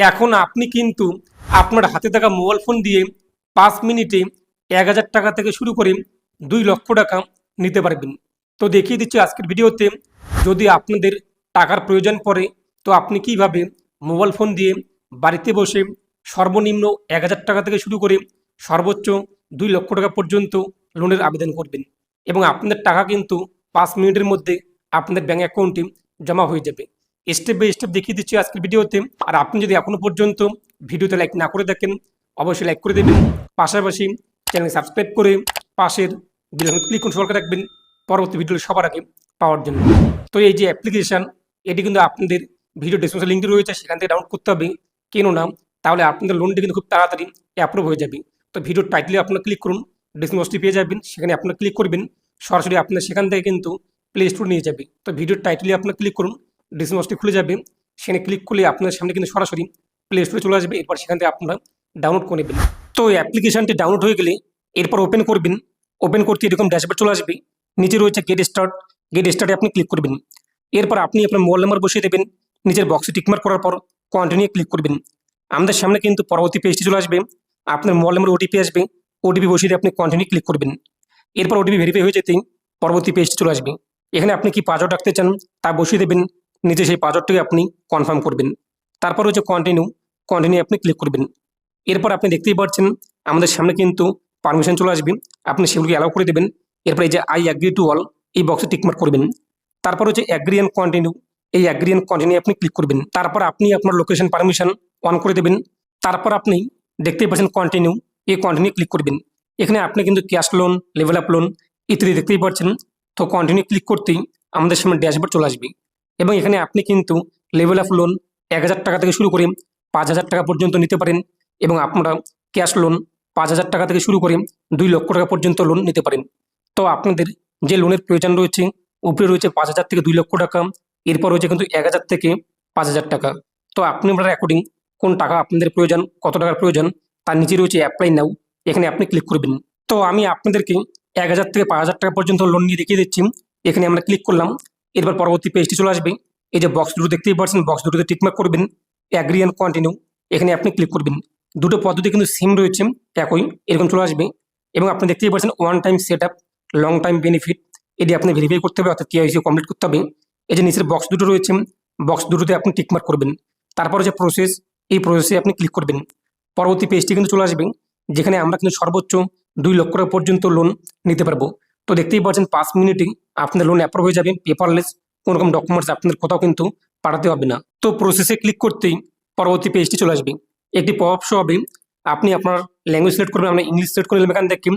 এখন আপনি কিন্তু আপনার হাতে থাকা মোবাইল ফোন দিয়ে পাঁচ মিনিটে এক হাজার টাকা থেকে শুরু করে দুই লক্ষ টাকা নিতে পারবেন। তো দেখিয়ে দিচ্ছি আজকের ভিডিওতে, যদি আপনাদের টাকার প্রয়োজন পড়ে, তো আপনি কীভাবে মোবাইল ফোন দিয়ে বাড়িতে বসে সর্বনিম্ন এক হাজার টাকা থেকে শুরু করে সর্বোচ্চ দুই লক্ষ টাকা পর্যন্ত লোনের আবেদন করবেন এবং আপনাদের টাকা কিন্তু পাঁচ মিনিটের মধ্যে আপনাদের ব্যাঙ্ক অ্যাকাউন্টে জমা হয়ে যাবে। স্টেপ বাই স্টেপ দেখিয়ে দিচ্ছি আজকের ভিডিওতে। আর আপনি যদি এখনও পর্যন্ত ভিডিওতে লাইক না করে দেখেন অবশ্যই লাইক করে দেবেন। পাশাপাশি চ্যানেল সাবস্ক্রাইব করে পাশের বিল ক্লিক করে সরকার রাখবেন। পরবর্তী ভিডিও সবার আগে পাওয়ার জন্য। তো এই যে অ্যাপ্লিকেশান এটি কিন্তু আপনাদের ভিডিও ডিসক্রিপশন লিঙ্কটি রয়েছে, সেখান থেকে ডাউনলোড করতে হবে। কেন না তাহলে আপনাদের লোনটি কিন্তু খুব তাড়াতাড়ি অ্যাপ্রুভ হয়ে যাবে। তো ভিডিওর টাইটেলে আপনারা ক্লিক করুন ডিসক্রিপশনটি পেয়ে যাবেন, সেখানে আপনারা ক্লিক করবেন। সরাসরি আপনার সেখান থেকে কিন্তু প্লে স্টোর নিয়ে যাবে। তো ভিডিওর টাইটেলে আপনারা ক্লিক করুন ডিসক্রিপশনটি খুলে যাবে, সেখানে ক্লিক করলে আপনার সামনে কিন্তু সরাসরি প্লে স্টোরে চলে আসবে। এরপর সেখান থেকে আপনারা ডাউনলোড করে নেবেন। তো অ্যাপ্লিকেশনটি ডাউনলোড হয়ে গেলে এরপর ওপেন করবেন। ওপেন করতে এরকম ড্যাশবোর্ড চলে আসবে। নিচে রয়েছে গেট স্টার্ট গেট স্টার্টে আপনি ক্লিক করবেন। এরপর আপনি আপনার মোবাইল নাম্বার বসিয়ে দেবেন। নিজের বক্সে টিকমার্ক করার পর কন্টিনিউ ক্লিক করবেন। আমাদের সামনে কিন্তু পরবর্তী পেজটি চলে আসবে। আপনার মোবাইল নাম্বার ওটিপি আসবে। ওটিপি বসিয়ে আপনি কন্টিনিউ ক্লিক করবেন। এরপর ওটিপি ভেরিফাই হয়ে যেতেই পরবর্তী পেজটি চলে আসবে। এখানে আপনি কি পাসওয়ার্ড রাখতে চান তা বসিয়ে দেবেন। নিচে সেই পাসওয়ার্ডটিকে আপনি কনফার্ম করবেন। তারপর হচ্ছে কন্টিনিউ কন্টিনিউ আপনি ক্লিক করবেন। এরপর আপনি দেখতেই পাচ্ছেন, আমাদের সামনে কিন্তু পারমিশন চলে আসবে। আপনি সেগুলোকে অ্যালাউ করে দেবেন। এরপর এই যে আই অ্যাগ্রি টু অল এই বক্সে টিকমার্ক করবেন। তারপর হচ্ছে অ্যাগ্রি অ্যান্ড কন্টিনিউ এই অ্যাগ্রি অ্যান্ড কন্টিনিউ আপনি ক্লিক করবেন। তারপর আপনি আপনার লোকেশন পারমিশন অন করে দেবেন। তারপর আপনি দেখতেই পাচ্ছেন কন্টিনিউ এই কন্টিনিউ ক্লিক করবেন। এখানে আপনি কিন্তু cash loan level up loan ইত্যাদি দেখতেই পাচ্ছেন। তো কন্টিনিউ ক্লিক করতেই আমাদের সামনে ড্যাশবোর্ড চলে আসবে। এবং এখানে আপনি কিন্তু লেভেল অফ লোন এক হাজার টাকা থেকে শুরু করে পাঁচ হাজার টাকা পর্যন্ত নিতে পারেন এবং আপনারা ক্যাশ লোন পাঁচ হাজার টাকা থেকে শুরু করে দুই লক্ষ টাকা পর্যন্ত লোন নিতে পারেন। তো আপনাদের যে লোনের প্রয়োজন রয়েছে, উপরে রয়েছে পাঁচ হাজার থেকে দুই লক্ষ টাকা, এরপর রয়েছে কিন্তু এক হাজার থেকে পাঁচ হাজার টাকা। তো আপনি আপনার অ্যাকর্ডিং কোন টাকা আপনাদের প্রয়োজন, কত টাকার প্রয়োজন, তার নিচে রয়েছে অ্যাপ্লাই নাও এখানে আপনি ক্লিক করবেন। তো আমি আপনাদেরকে এক হাজার থেকে পাঁচ হাজার টাকা পর্যন্ত লোন নিয়ে দেখিয়ে দিচ্ছি। এখানে আমরা ক্লিক করলাম এরপর পরবর্তী পেজটি চলে আসবে। এই যে বক্স দুটো দেখতেই পাচ্ছেন বক্স দুটোতে টিকমার্ক করবেন অ্যাগ্রি অ্যান্ড কন্টিনিউ এখানে আপনি ক্লিক করবেন। দুটো পদ্ধতি কিন্তু সেম রয়েছে, একই, এরকম চলে আসবে। এবং আপনি দেখতেই পাচ্ছেন one time set up long time benefit এটি আপনি ভেরিফাই করতে হবে, অর্থাৎ কেআইসি কমপ্লিট করতে হবে। এই যে নিচের বক্স দুটো রয়েছে বক্স দুটোতে আপনি টিকমার্ক করবেন। তারপর যে প্রসেস এই প্রসেসে আপনি ক্লিক করবেন। পরবর্তী পেজটি কিন্তু চলে আসবে, যেখানে আমরা কিন্তু সর্বোচ্চ দুই লক্ষ টাকা পর্যন্ত লোন নিতে পারব। তো দেখতেই পাচ্ছেন পাঁচ মিনিটে আপনার লোন অ্যাপ্রুভ হয়ে যাবে পেপারলেস কোনো রকম ডকুমেন্টস আপনাদের কোথাও কিন্তু পাঠাতে হবে না। তো প্রসেসে ক্লিক করতেই পরবর্তী পেজটি চলে আসবে। একটি পপ শো হবে, আপনি আপনার ল্যাঙ্গুয়েজ সিলেক্ট করবেন আমরা ইংলিশ সিলেক্ট করে নিলাম এখান থেকে,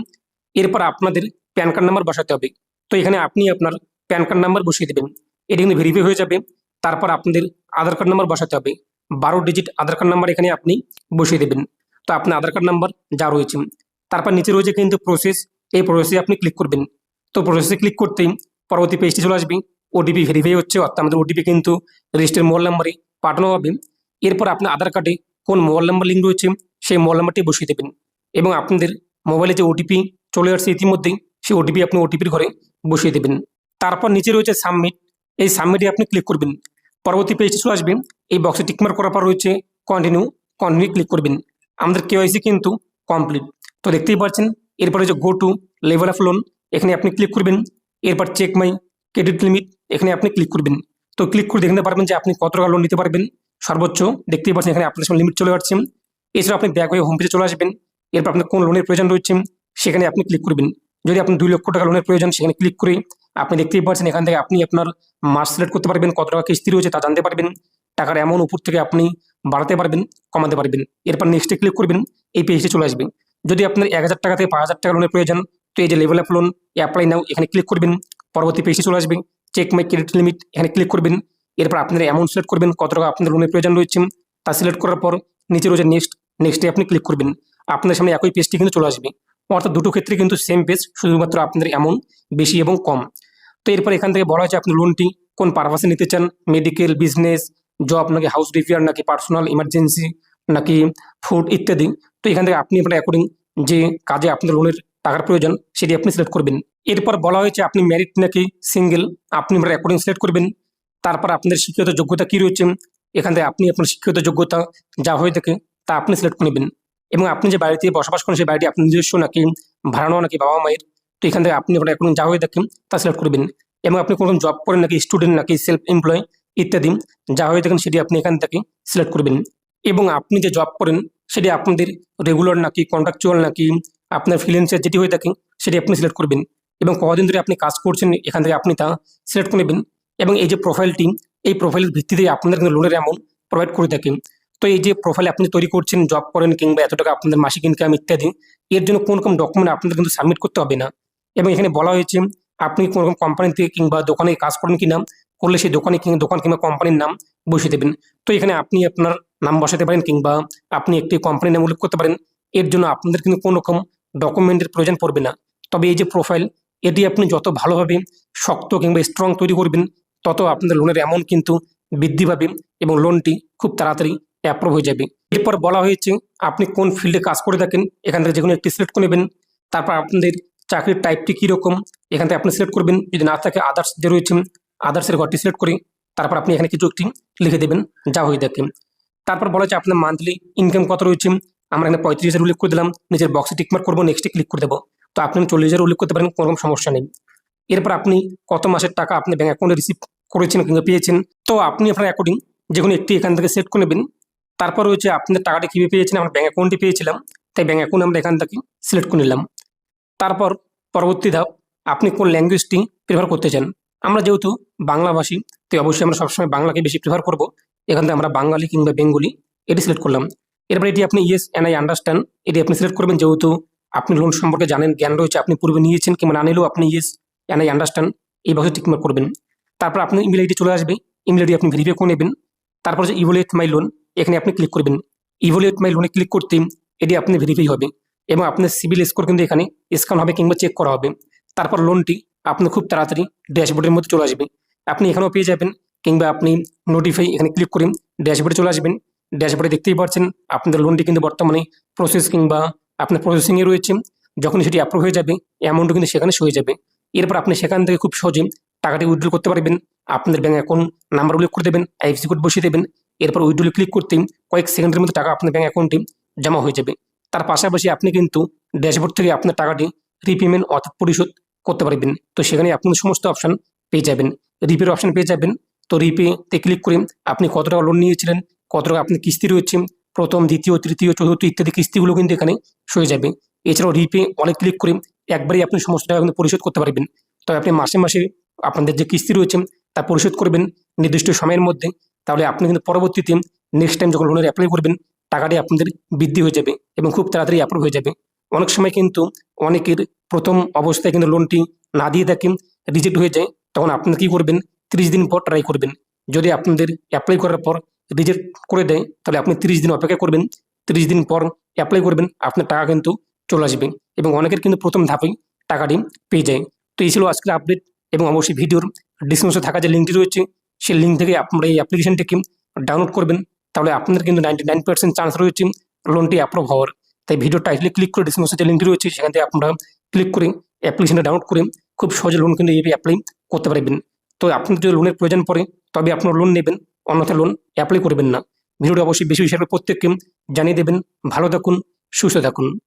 এরপর আপনাদের প্যান কার্ড নাম্বার বসাতে হবে। তো এখানে আপনি আপনার প্যান কার্ড নাম্বার বসিয়ে দেবেন। এটি কিন্তু ভেরিফাই হয়ে যাবে, তারপর আপনাদের আধার কার্ড নাম্বার বসাতে হবে। বারো ডিজিট আধার কার্ড নাম্বার এখানে আপনি বসিয়ে দেবেন। তো আপনার আধার কার্ড নাম্বার যা রয়েছে, তারপর নিচে রয়েছে কিন্তু প্রসেস এই প্রসেসে আপনি ক্লিক করবেন। তো প্রসেসে ক্লিক করতেই পরবর্তী পেজটি চলে আসবে। ওটিপি ভেরিফাই হচ্ছে, অর্থাৎ আমাদের ওটিপি কিন্তু রেজিস্টার মোবাইল নাম্বারে পাঠানো হবে। এরপর আপনার আধার কার্ডে কোন মোবাইল নাম্বার লিঙ্ক রয়েছে, সেই মোবাইল নাম্বারটি বসিয়ে দেবেন। এবং আপনাদের মোবাইলে যে ওটিপি চলে আসছে ইতিমধ্যেই সেই ওটিপি আপনি ওটিপির ঘরে বসিয়ে দেবেন। তারপর নিচে রয়েছে সাবমিট এই সাবমিটে আপনি ক্লিক করবেন। পরবর্তী পেজটি চলে আসবে। এই বক্সে টিকমার্ক করার পর রয়েছে কন্টিনিউ কন্টিনিউ ক্লিক করবেন। আমাদের কেওয়াইসি কিন্তু কমপ্লিট তো দেখতেই পাচ্ছেন, এরপরে যে go to level of loan এখানে আপনি ক্লিক করবেন, এরপর চেক মাই ক্রেডিট লিমিট এখানে আপনি ক্লিক করবেন। তো ক্লিক করে দেখতে পারবেন যে আপনি কত টাকা লোন নিতে পারবেন। সর্বোচ্চ দেখতেই পাচ্ছেন এখানে আপনার লিমিট চলে যাচ্ছে এছাড়া আপনি ব্যাক হয়ে হোম পেজে চলে আসবেন। এরপর আপনার কোন লোনের প্রয়োজন রয়েছে, সেখানে আপনি ক্লিক করবেন। যদি আপনি দুই লক্ষ টাকা লোনের প্রয়োজন, সেখানে ক্লিক করে আপনি দেখতেই পাচ্ছেন এখান থেকে আপনি আপনার মাস সিলেক্ট করতে পারবেন, কত টাকা কিস্তি রয়েছে তা জানতে পারবেন। টাকার এমন উপর থেকে আপনি বাড়াতে পারবেন, কমাতে পারবেন। এরপর নেক্সটে ক্লিক করবেন, এই পেজটি চলে আসবে। যদি আপনার এক হাজার টাকা থেকে পাঁচ হাজার টাকা লোনের প্রয়োজন তো এই যে level of loan apply now এখানে ক্লিক করবেন, পরবর্তী পেজটি চলে আসবে চেক মাই ক্রেডিট লিমিট এখানে ক্লিক করবেন, এরপর আপনার অ্যামাউন্ট সিলেক্ট করবেন, কত টাকা আপনাদের লোনের প্রয়োজন রয়েছে, তা সিলেক্ট করার পর নিচে রয়েছে নেক্সট নেক্সটে আপনি ক্লিক করবেন আপনার সামনে একই পেজটি কিন্তু চলে আসবে, অর্থাৎ দুটো ক্ষেত্রে কিন্তু সেম পেজ শুধুমাত্র আপনাদের অ্যামাউন্ট বেশি এবং কম, তো এরপর এখান থেকে বলা হয়েছে আপনি লোনটি কোন পারপাসে নিতে চান মেডিকেল বিজনেস জব নাকি হাউস রিপেয়ার নাকি পার্সোনাল ইমার্জেন্সি নাকি ফুড ইত্যাদি, তো এখান থেকে আপনি আপনার অ্যাকর্ডিং যে কাজে আপনার লোনের টাকার প্রয়োজন, সেটি আপনি সিলেক্ট করবেন। এরপর বলা হয়েছে আপনি ম্যারিড নাকি সিঙ্গেল আপনি অ্যাকর্ডিং সিলেক্ট করবেন। তারপর আপনাদের শিক্ষিত যোগ্যতা কী রয়েছে, এখান থেকে আপনি আপনার শিক্ষিত যোগ্যতা যা হয়ে থাকে, তা আপনি সিলেক্ট করে নেবেন। এবং আপনি যে বাড়িতে বসবাস করেন, সেই বাড়িটি আপনার নিজস্ব নাকি ভাড়ানো নাকি বাবা মায়ের তো এখান থেকে আপনি এখন যা হয়ে থাকেন তা সিলেক্ট করবেন। এবং আপনি কোনো জব করেন নাকি স্টুডেন্ট নাকি সেলফ এমপ্লয় ইত্যাদি যা হয়ে থাকেন, সেটি আপনি এখান থেকে সিলেক্ট করবেন। এবং আপনি যে জব করেন, সেটি আপনাদের রেগুলার নাকি কন্ট্রাকচুয়াল নাকি আপনার ফ্রিল্যান্সের যেটি হয়ে থাকে সেটি আপনি সিলেক্ট করবেন এবং কদিন ধরে আপনি কাজ করছেন, এখান থেকে আপনি তা সিলেক্ট করে নেবেন এবং এই যে প্রোফাইলটি এই প্রোফাইলের ভিত্তিতে আপনাদের কিন্তু লোনের অ্যামাউন্ট প্রোভাইড করে থাকেন তো এই যে প্রোফাইল আপনি তৈরি করছেন জব করেন কিংবা এত টাকা আপনাদের মাসিক ইনকাম ইত্যাদি, এর জন্য কোন রকম ডকুমেন্ট আপনাদের কিন্তু সাবমিট করতে হবে না। এবং এখানে বলা হয়েছে, আপনি কোন রকম কোম্পানিতে কিংবা দোকানে কাজ করেন কি কিনা, করলে সেই দোকানে কিংবা দোকান কিংবা কোম্পানির নাম বসিয়ে দেবেন। তো এখানে আপনি আপনার নাম বসাতে পারেন কিংবা আপনি একটি কোম্পানির নাম উল্লেখ করতে পারেন। এর জন্য আপনাদের কিন্তু কোনো রকম ডকুমেন্টের প্রয়োজন পড়বে না। তবে এই যে প্রোফাইল এটি আপনি যত ভালোভাবে শক্ত কিংবা স্ট্রং তৈরি করবেন, তত আপনাদের লোনের অ্যামাউন্ট কিন্তু বৃদ্ধি পাবে এবং লোনটি খুব তাড়াতাড়ি অ্যাপ্রুভ হয়ে যাবে। এরপর বলা হয়েছে, আপনি কোন ফিল্ডে কাজ করে থাকেন, এখান থেকে যে কোনো একটি সিলেক্ট করে নেবেন। তারপর আপনাদের চাকরির টাইপটি কীরকম, এখান থেকে আপনি সিলেক্ট করবেন। যদি না থাকে আদার্স যে রয়েছে আদার্সের ঘরটি সিলেক্ট করে তারপর আপনি এখানে কিছু একটি লিখে দেবেন, যা হয়ে থাকে। তারপর বলা হচ্ছে আপনার মান্থলি ইনকাম কত রয়েছে আমরা এখানে পঁয়ত্রিশ হাজার উল্লেখ করে দিলাম, নিজের বক্সে টিকমার্ক করব নেক্সটে ক্লিক করে দেবো। তো আপনি চল্লিশ হাজার উল্লেখ করতে পারেন, কোনো সমস্যা নেই। এরপর আপনি কত মাসের টাকা আপনি ব্যাঙ্ক অ্যাকাউন্টে রিসিভ করেছেন কিংবা পেয়েছেন? তো আপনি আপনার অ্যাকর্ডিং যে কোনো একটি এখান থেকে সেট করে নেবেন। তারপর হচ্ছে আপনাদের টাকাটা কীভাবে পেয়েছেন? আমরা ব্যাঙ্ক অ্যাকাউন্টে পেয়েছিলাম, তাই ব্যাঙ্ক অ্যাকাউন্ট আমরা এখান থেকে সিলেক্ট করে নিলাম। তারপর পরবর্তী ধাপ, আপনি কোন ল্যাঙ্গুয়েজটি প্রেফার করতে চান? আমরা যেহেতু বাংলাভাষী, তাই অবশ্যই আমরা সবসময় বাংলাকে বেশি প্রেফার করব। এখান থেকে আমরা বাঙালি কিংবা বেঙ্গলি, এটি সিলেক্ট করলাম। এরপর এটি আপনি ইয়েস অ্যান্ড আই আন্ডারস্ট্যান্ড এটি আপনি সিলেক্ট করবেন, যেহেতু আপনি লোন সম্পর্কে জানেন, জ্ঞান রয়েছে, আপনি পূর্বে নিয়েছেন, কিংবা না নিলেও আপনি ইয়েস অ্যান্ড আই আন্ডারস্ট্যান্ড এই বক্সে টিকমার্ক করবেন। তারপর আপনি ইমেল আইডি চলে আসবে। ইমেল আইডি আপনি ভেরিফাই করে নেবেন। তারপর যে ইভোলেট মাই লোন এখানে আপনি ক্লিক করবেন। ইভোলেট মাই লোনে ক্লিক করতে এটি আপনি ভেরিফাই হবে। এবং আপনার সিভিল স্কোর কিন্তু এখানে স্ক্যান হবে কিংবা চেক করা হবে। তারপর লোনটি আপনি খুব তাড়াতাড়ি ড্যাশবোর্ডের মধ্যে চলে আসবে। আপনি এখানেও পেয়ে যাবেন, কিংবা আপনি নোটিফাই এখানে ক্লিক করে ড্যাশবোর্ডে চলে আসবেন। ড্যাশবোর্ডে দেখতেই পাচ্ছেন, আপনাদের লোনটি কিন্তু বর্তমানে প্রসেস কিংবা আপনার প্রসেসিংয়ে রয়েছে। যখন সেটি অ্যাপ্রুভ হয়ে যাবে অ্যামাউন্টও কিন্তু সেখানে হয়ে যাবে। এরপর আপনি সেখান থেকে খুব সহজে টাকাটি উইথড্রল করতে পারবেন। আপনাদের ব্যাঙ্ক অ্যাকাউন্ট নাম্বার উল্লেখ করে দেবেন আইএফসি কোড বসিয়ে দেবেন। এরপর উইথড্রলে ক্লিক করতে কয়েক সেকেন্ডের মধ্যে টাকা আপনার ব্যাঙ্ক অ্যাকাউন্টে জমা হয়ে যাবে। তার পাশাপাশি আপনি কিন্তু ড্যাশবোর্ড থেকে আপনার টাকাটি রিপেমেন্ট অর্থাৎ পরিশোধ করতে পারবেন। তো সেখানে আপনি সমস্ত অপশান পেয়ে যাবেন। রিপের অপশান পেয়ে যাবেন। তো রিপেতে ক্লিক করে আপনি কত টাকা লোন নিয়েছিলেন কত টাকা আপনি কিস্তি রয়েছে, প্রথম, দ্বিতীয়, তৃতীয়, চতুর্থ ইত্যাদি কিস্তিগুলো কিন্তু এখানে সয়ে যাবে। এছাড়াও রিপে অনেক ক্লিক করে একবারেই আপনি সমস্ত টাকা কিন্তু পরিশোধ করতে পারবেন। তবে আপনি মাসে মাসে আপনাদের যে কিস্তি রয়েছে, তা পরিশোধ করবেন নির্দিষ্ট সময়ের মধ্যে। তাহলে আপনি কিন্তু পরবর্তীতে নেক্সট টাইম যখন লোনের অ্যাপ্লাই করবেন টাকাটি আপনাদের বৃদ্ধি হয়ে যাবে এবং খুব তাড়াতাড়ি অ্যাপ্রুভ হয়ে যাবে। অনেক সময় কিন্তু অনেকের প্রথম অবস্থায় কিন্তু লোনটি না দিয়ে থাকে রিজেক্ট হয়ে যায়। তখন আপনারা কী করবেন? তিরিশ দিন পর ট্রাই করবেন। যদি আপনাদের অ্যাপ্লাই করার পর রিজেক্ট করে দেয়, তাহলে আপনি তিরিশ দিন অপেক্ষা করবেন। তিরিশ দিন পর অ্যাপ্লাই করবেন, আপনার টাকা কিন্তু চলে আসবে এবং অনেকের কিন্তু প্রথম ধাপেই টাকাটি পেয়ে যায়। তো এই ছিল আজকের আপডেট এবং অবশ্যই ভিডিওর ডিসক্রিপশনে থাকা যে লিঙ্কটি রয়েছে, সেই লিঙ্ক থেকে আপনারা এই অ্যাপ্লিকেশনটিকে ডাউনলোড করবেন। তাহলে আপনাদের কিন্তু নাইনটি নাইন পার্সেন্ট চান্স রয়েছে লোনটি অ্যাপ্রুভ হওয়ার। তাই ভিডিও টাইটলে ক্লিক করে ডিসক্রিপশনে যে লিঙ্কটি রয়েছে, সেখান থেকে আপনারা ক্লিক করে অ্যাপ্লিকেশনটা ডাউনলোড করে খুব সহজে লোন কিন্তু এইভাবে অ্যাপ্লাই করতে পারবেন। তো আপনাদের যদি লোনের প্রয়োজন পড়ে তবে আপনার লোন নেবেন। অন্যথা লোন অ্যাপ্লাই করবেন না। ভিডিওটা অবশ্যই বেশি করে প্রত্যেককে জানিয়ে দেবেন। ভালো থাকুন, সুস্থ থাকুন।